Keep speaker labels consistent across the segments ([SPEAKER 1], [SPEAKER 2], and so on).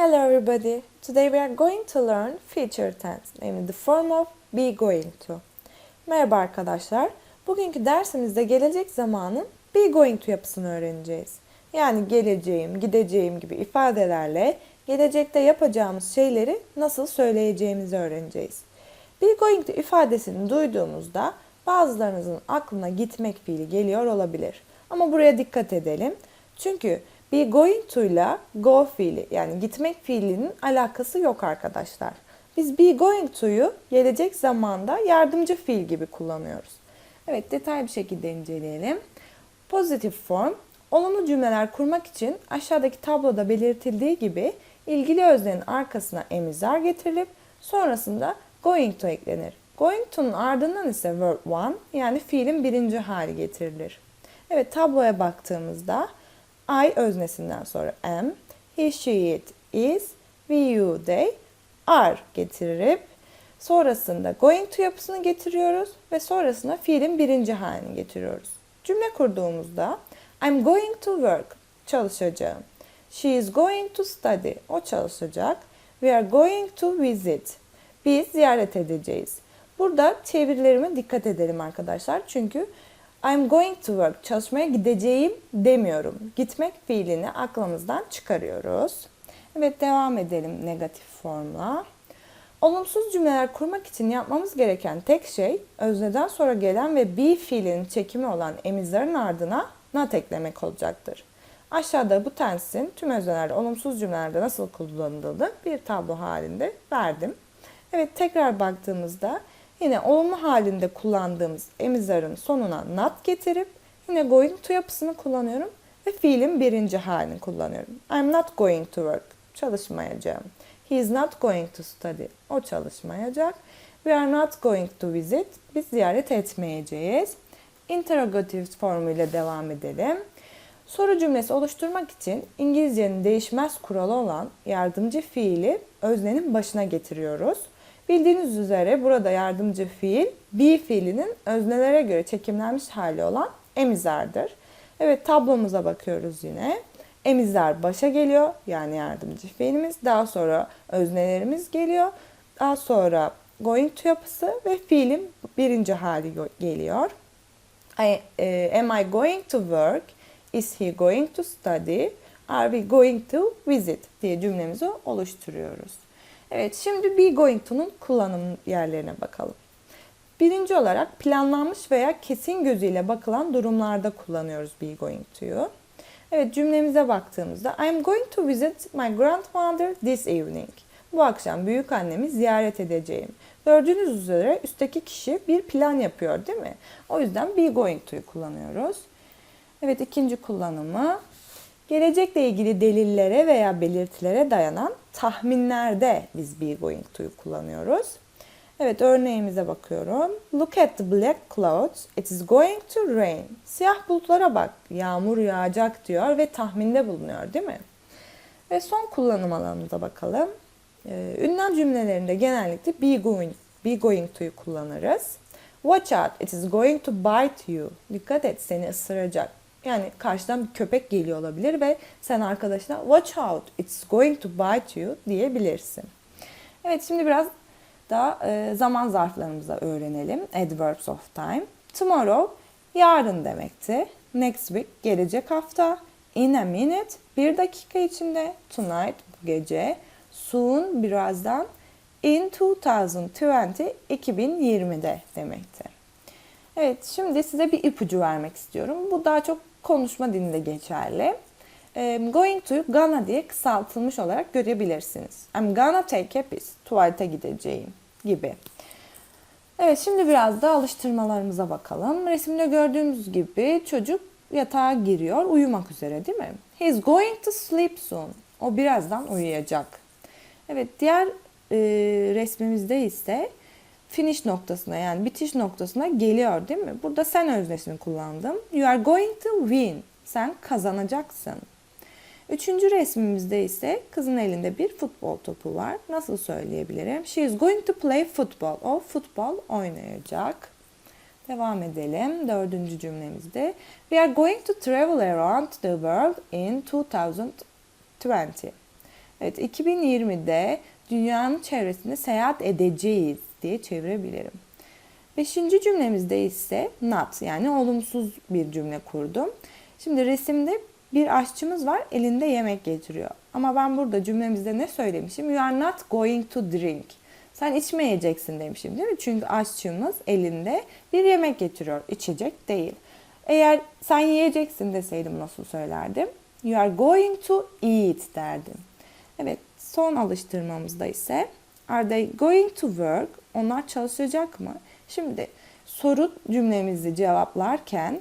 [SPEAKER 1] Hello everybody. Today we are going to learn future tense, namely the form of be going to. Merhaba arkadaşlar. Bugünkü dersimizde gelecek zamanın be going to yapısını öğreneceğiz. Yani geleceğim, gideceğim gibi ifadelerle gelecekte yapacağımız şeyleri nasıl söyleyeceğimizi öğreneceğiz. Be going to ifadesini duyduğumuzda bazılarınızın aklına gitmek fiili geliyor olabilir. Ama buraya dikkat edelim. Çünkü be going to ile go fiili yani gitmek fiilinin alakası yok arkadaşlar. Biz be going to'yu gelecek zamanda yardımcı fiil gibi kullanıyoruz. Evet detaylı bir şekilde inceleyelim. Pozitif form olumlu cümleler kurmak için aşağıdaki tabloda belirtildiği gibi ilgili öznenin arkasına emizar getirilip sonrasında going to eklenir. Going to'nun ardından ise verb one yani fiilin birinci hali getirilir. Evet tabloya baktığımızda I öznesinden sonra am, he, she, it, is, we, you, they, are getirip sonrasında going to yapısını getiriyoruz ve sonrasında fiilin birinci halini getiriyoruz. Cümle kurduğumuzda I'm going to work, çalışacağım. She is going to study, o çalışacak. We are going to visit, biz ziyaret edeceğiz. Burada çevirilerime dikkat edelim arkadaşlar. Çünkü I'm going to work, çalışmaya gideceğim demiyorum. Gitmek fiilini aklımızdan çıkarıyoruz. Evet devam edelim negatif formla. Olumsuz cümleler kurmak için yapmamız gereken tek şey özneden sonra gelen ve be fiilinin çekimi olan emizlerin ardına not eklemek olacaktır. Aşağıda bu tensin tüm öznelerde olumsuz cümlelerde nasıl kullanıldığını bir tablo halinde verdim. Evet tekrar baktığımızda yine olumlu halinde kullandığımız emizarın sonuna not getirip yine going to yapısını kullanıyorum ve fiilin birinci halini kullanıyorum. I'm not going to work. Çalışmayacağım. He is not going to study. O çalışmayacak. We are not going to visit. Biz ziyaret etmeyeceğiz. Interrogative formuyla devam edelim. Soru cümlesi oluşturmak için İngilizcenin değişmez kuralı olan yardımcı fiili öznenin başına getiriyoruz. Bildiğiniz üzere burada yardımcı fiil be fiilinin öznelere göre çekimlenmiş hali olan emizardır. Evet tablomuza bakıyoruz yine. Emizler başa geliyor yani yardımcı fiilimiz. Daha sonra öznelerimiz geliyor. Daha sonra going to yapısı ve fiilin birinci hali geliyor. I, e, am I going to work? Is he going to study? Are we going to visit? diye cümlemizi oluşturuyoruz. Evet şimdi be going to'nun kullanım yerlerine bakalım. Birinci olarak planlanmış veya kesin gözüyle bakılan durumlarda kullanıyoruz be going to'yu. Evet cümlemize baktığımızda I'm going to visit my grandmother this evening. Bu akşam büyük annemi ziyaret edeceğim. Gördüğünüz üzere üstteki kişi bir plan yapıyor değil mi? O yüzden be going to'yu kullanıyoruz. Evet ikinci kullanımı gelecekle ilgili delillere veya belirtilere dayanan tahminlerde biz be going to'yu kullanıyoruz. Evet örneğimize bakıyorum. Look at the black clouds. It is going to rain. Siyah bulutlara bak. Yağmur yağacak diyor ve tahminde bulunuyor değil mi? Ve son kullanım alanımıza bakalım. Ee, ünlem cümlelerinde genellikle be going, be going to'yu kullanırız. Watch out, it is going to bite you. Dikkat et, seni ısıracak. Yani karşıdan bir köpek geliyor olabilir ve sen arkadaşına watch out, it's going to bite you diyebilirsin. Evet şimdi biraz daha e, zaman zarflarımızı öğrenelim. Adverbs of time. Tomorrow yarın demekti. Next week gelecek hafta. In a minute bir dakika içinde. Tonight bu gece. Soon birazdan. In 2020 2020'de demekti. Evet şimdi size bir ipucu vermek istiyorum. Bu daha çok konuşma dilinde geçerli. going to gonna diye kısaltılmış olarak görebilirsiniz. I'm gonna take a piss. Tuvalete gideceğim gibi. Evet şimdi biraz da alıştırmalarımıza bakalım. Resimde gördüğümüz gibi çocuk yatağa giriyor uyumak üzere değil mi? He's going to sleep soon. O birazdan uyuyacak. Evet diğer e, resmimizde ise finish noktasına yani bitiş noktasına geliyor değil mi? Burada sen öznesini kullandım. You are going to win. Sen kazanacaksın. Üçüncü resmimizde ise kızın elinde bir futbol topu var. Nasıl söyleyebilirim? She is going to play football. O futbol oynayacak. Devam edelim. Dördüncü cümlemizde. We are going to travel around the world in 2020. Evet 2020'de dünyanın çevresinde seyahat edeceğiz diye çevirebilirim. Beşinci cümlemizde ise not yani olumsuz bir cümle kurdum. Şimdi resimde bir aşçımız var elinde yemek getiriyor. Ama ben burada cümlemizde ne söylemişim? You are not going to drink. Sen içmeyeceksin demişim değil mi? Çünkü aşçımız elinde bir yemek getiriyor. içecek değil. Eğer sen yiyeceksin deseydim nasıl söylerdim? You are going to eat derdim. Evet son alıştırmamızda ise Are they going to work? Onlar çalışacak mı? Şimdi soru cümlemizi cevaplarken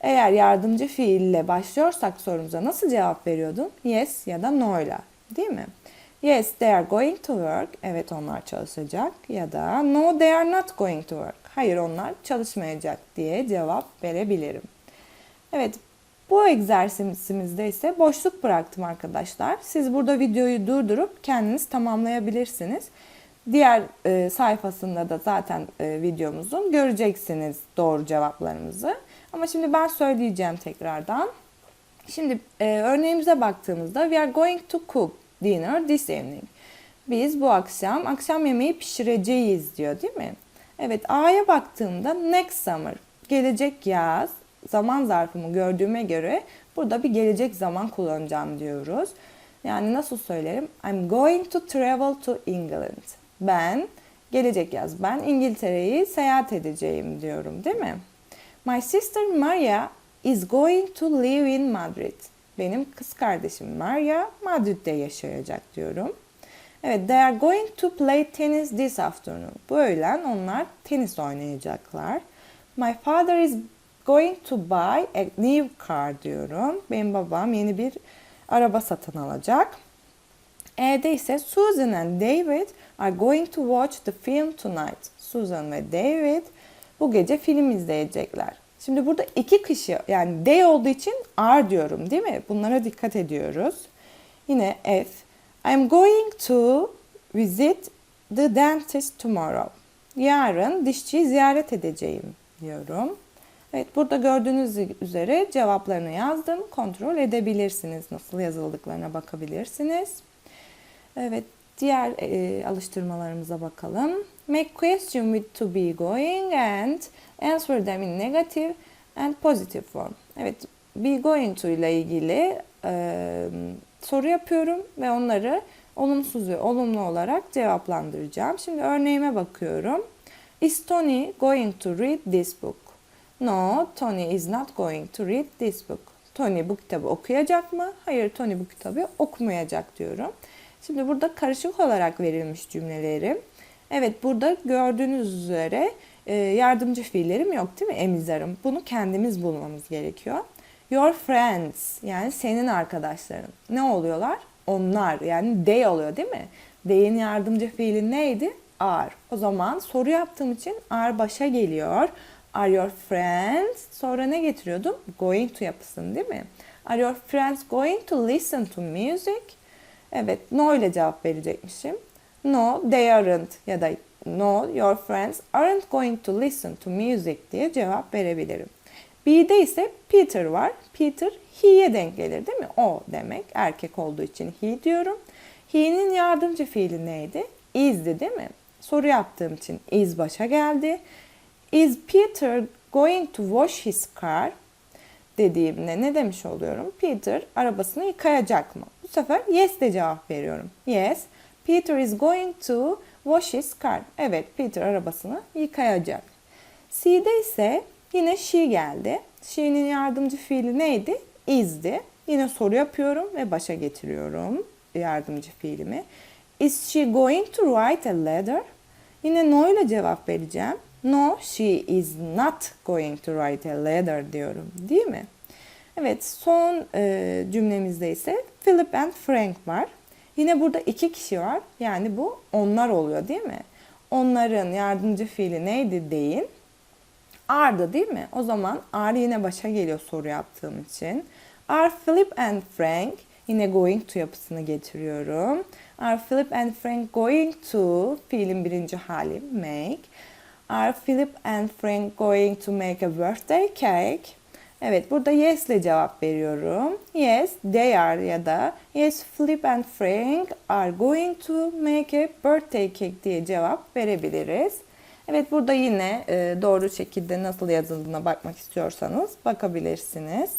[SPEAKER 1] eğer yardımcı fiille başlıyorsak sorumuza nasıl cevap veriyordum? Yes ya da no ile değil mi? Yes, they are going to work. Evet onlar çalışacak. Ya da no, they are not going to work. Hayır onlar çalışmayacak diye cevap verebilirim. Evet, bu egzersizimizde ise boşluk bıraktım arkadaşlar. Siz burada videoyu durdurup kendiniz tamamlayabilirsiniz. Diğer e, sayfasında da zaten e, videomuzun göreceksiniz doğru cevaplarımızı. Ama şimdi ben söyleyeceğim tekrardan. Şimdi e, örneğimize baktığımızda we are going to cook dinner this evening. Biz bu akşam akşam yemeği pişireceğiz diyor değil mi? Evet A'ya baktığımda next summer gelecek yaz zaman zarfımı gördüğüme göre burada bir gelecek zaman kullanacağım diyoruz. Yani nasıl söylerim? I'm going to travel to England. Ben gelecek yaz ben İngiltere'yi seyahat edeceğim diyorum değil mi? My sister Maria is going to live in Madrid. Benim kız kardeşim Maria Madrid'de yaşayacak diyorum. Evet, they are going to play tennis this afternoon. Bu öğlen onlar tenis oynayacaklar. My father is going to buy a new car diyorum. Benim babam yeni bir araba satın alacak. E'de ise Susan and David are going to watch the film tonight. Susan ve David bu gece film izleyecekler. Şimdi burada iki kişi yani they olduğu için are diyorum değil mi? Bunlara dikkat ediyoruz. Yine F. I'm going to visit the dentist tomorrow. Yarın dişçiyi ziyaret edeceğim diyorum. Evet burada gördüğünüz üzere cevaplarını yazdım. Kontrol edebilirsiniz. Nasıl yazıldıklarına bakabilirsiniz. Evet diğer e, alıştırmalarımıza bakalım. Make question with to be going and answer them in negative and positive form. Evet be going to ile ilgili e, soru yapıyorum ve onları olumsuz ve olumlu olarak cevaplandıracağım. Şimdi örneğime bakıyorum. Is Tony going to read this book? No, Tony is not going to read this book. Tony bu kitabı okuyacak mı? Hayır, Tony bu kitabı okumayacak diyorum. Şimdi burada karışık olarak verilmiş cümlelerim. Evet, burada gördüğünüz üzere e, yardımcı fiillerim yok değil mi? Emizarım. Bunu kendimiz bulmamız gerekiyor. Your friends yani senin arkadaşların. Ne oluyorlar? Onlar yani they oluyor değil mi? They'in yardımcı fiili neydi? Are. O zaman soru yaptığım için are başa geliyor. Are your friends? Sonra ne getiriyordum? Going to yapısın değil mi? Are your friends going to listen to music? Evet, no ile cevap verecekmişim. No, they aren't ya da no, your friends aren't going to listen to music diye cevap verebilirim. B'de ise Peter var. Peter he'ye denk gelir değil mi? O demek. Erkek olduğu için he diyorum. He'nin yardımcı fiili neydi? Is'di değil mi? Soru yaptığım için is başa geldi. Is Peter going to wash his car? dediğimde ne demiş oluyorum? Peter arabasını yıkayacak mı? Bu sefer yes de cevap veriyorum. Yes, Peter is going to wash his car. Evet, Peter arabasını yıkayacak. C'de ise yine she geldi. She'nin yardımcı fiili neydi? Is'di. Yine soru yapıyorum ve başa getiriyorum yardımcı fiilimi. Is she going to write a letter? Yine no ile cevap vereceğim. No, she is not going to write a letter diyorum. Değil mi? Evet, son e, cümlemizde ise Philip and Frank var. Yine burada iki kişi var. Yani bu onlar oluyor değil mi? Onların yardımcı fiili neydi deyin. Are'dı değil mi? O zaman are yine başa geliyor soru yaptığım için. Are Philip and Frank yine going to yapısını getiriyorum. Are Philip and Frank going to fiilin birinci hali make. Are Philip and Frank going to make a birthday cake? Evet burada yes ile cevap veriyorum. Yes, they are ya da yes, Flip and Frank are going to make a birthday cake diye cevap verebiliriz. Evet burada yine e, doğru şekilde nasıl yazıldığına bakmak istiyorsanız bakabilirsiniz.